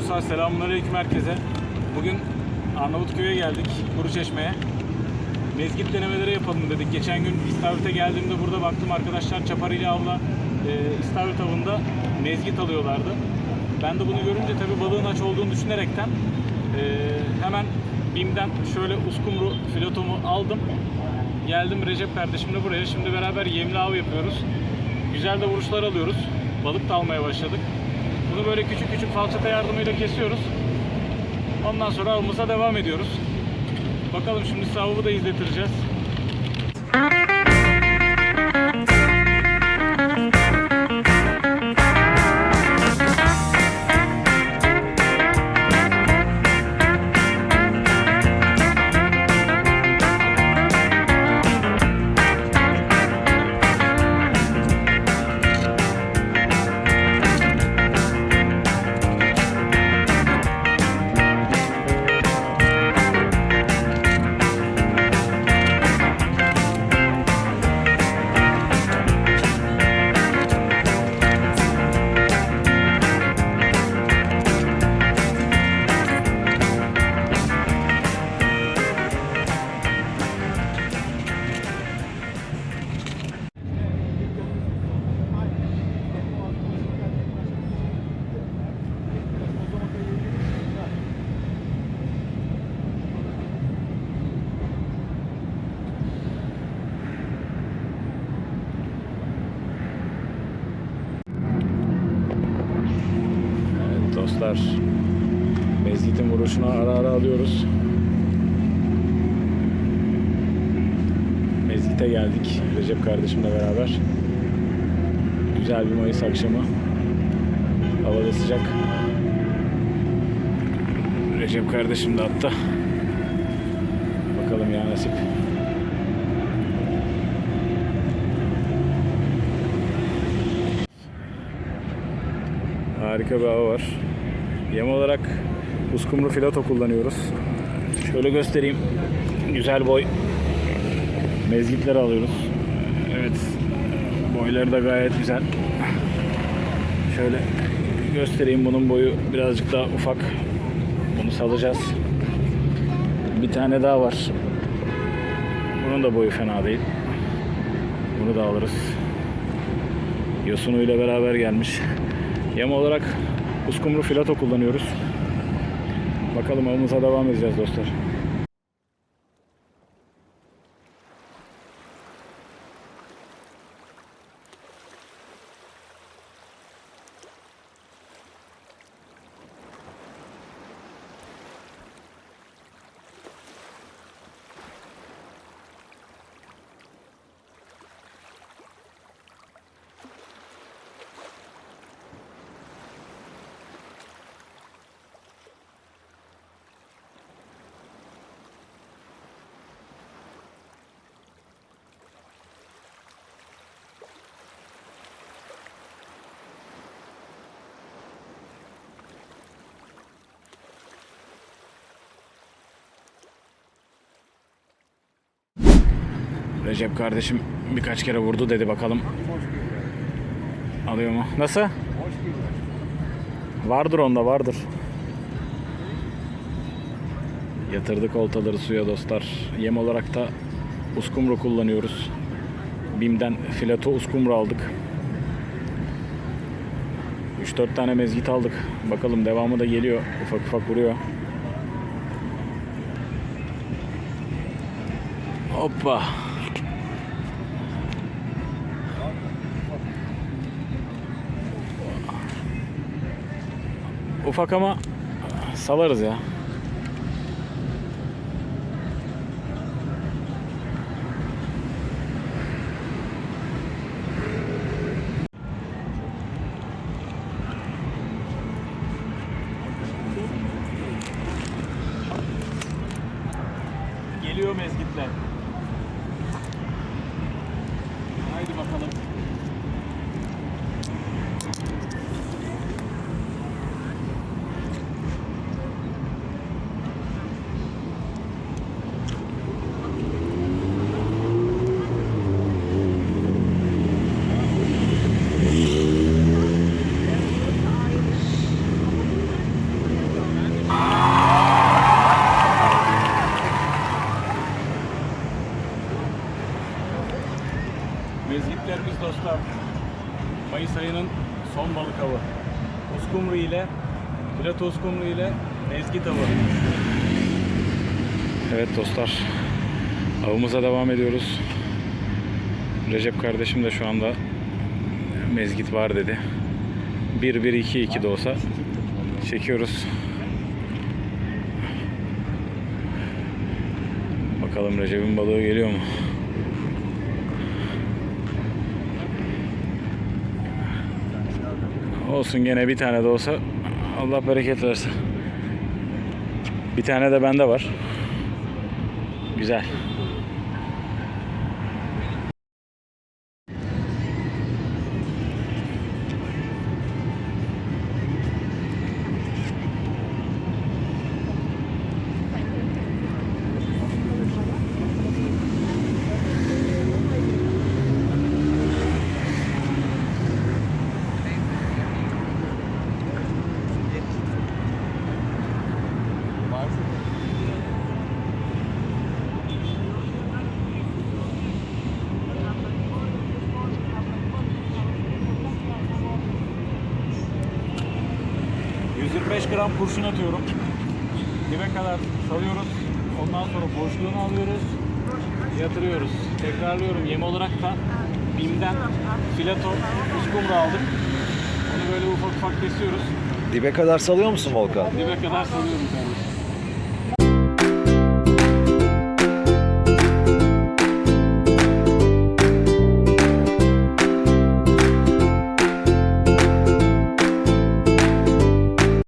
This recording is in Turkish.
Dostlar selamünaleyküm herkese. Bugün Arnavutköy'e geldik, Kuruçeşme'ye. Mezgit denemeleri yapalım dedik. Geçen gün İstavrit'e geldiğimde burada baktım arkadaşlar Çapari'yle avla e, İstavrit avında mezgit alıyorlardı. Ben de bunu görünce tabii balığın aç olduğunu düşünerekten e, hemen BİM'den şöyle uskumru filotomu aldım. Geldim Recep kardeşimle buraya. Şimdi beraber yemli av yapıyoruz. Güzel de vuruşlar alıyoruz. Balık da almaya başladık. Bunu böyle küçük küçük falçata yardımıyla kesiyoruz. Ondan sonra avımıza devam ediyoruz. Bakalım şimdi size avı da izletireceğiz. Dostlar. Mezgit'in vuruşunu ara ara alıyoruz. Mezgit'e geldik Recep kardeşimle beraber. Güzel bir Mayıs akşamı. Hava da sıcak. Recep kardeşim de attı. Bakalım ya nasip. Harika bir hava var. Yem olarak uskumru filato kullanıyoruz. Şöyle göstereyim. Güzel boy mezgitler alıyoruz. Evet. Boyları da gayet güzel. Şöyle göstereyim. Bunun boyu birazcık daha ufak. Bunu salacağız. Bir tane daha var. Bunun da boyu fena değil. Bunu da alırız. Yosunu ile beraber gelmiş. Yem olarak uskumru filato kullanıyoruz. Bakalım avımıza devam edeceğiz dostlar. Recep kardeşim birkaç kere vurdu dedi bakalım. Alıyor mu? Nasıl? Vardır onda vardır. Yatırdık oltaları suya dostlar. Yem olarak da uskumru kullanıyoruz. Bim'den filato uskumru aldık. 3-4 tane mezgit aldık. Bakalım devamı da geliyor. Ufak ufak vuruyor. Hoppa. Ufak ama salarız ya. Geliyor mezgitler. Dostlar. Mayıs ayının son balık avı. Uskumru ile, Plato uskumru ile mezgit avı. Evet dostlar. Avımıza devam ediyoruz. Recep kardeşim de şu anda mezgit var dedi. 1-1-2-2 de olsa çekiyoruz. Bakalım Recep'in balığı geliyor mu? Olsun gene bir tane de olsa Allah bereket versin. Bir tane de bende var. Güzel. Gram kurşun atıyorum. Dibe kadar salıyoruz. Ondan sonra boşluğunu alıyoruz. Yatırıyoruz. Tekrarlıyorum. Yem olarak da BİM'den filato uskumru aldık. Onu böyle ufak ufak kesiyoruz. Dibe kadar salıyor musun Volkan? Dibe kadar salıyorum kardeşim.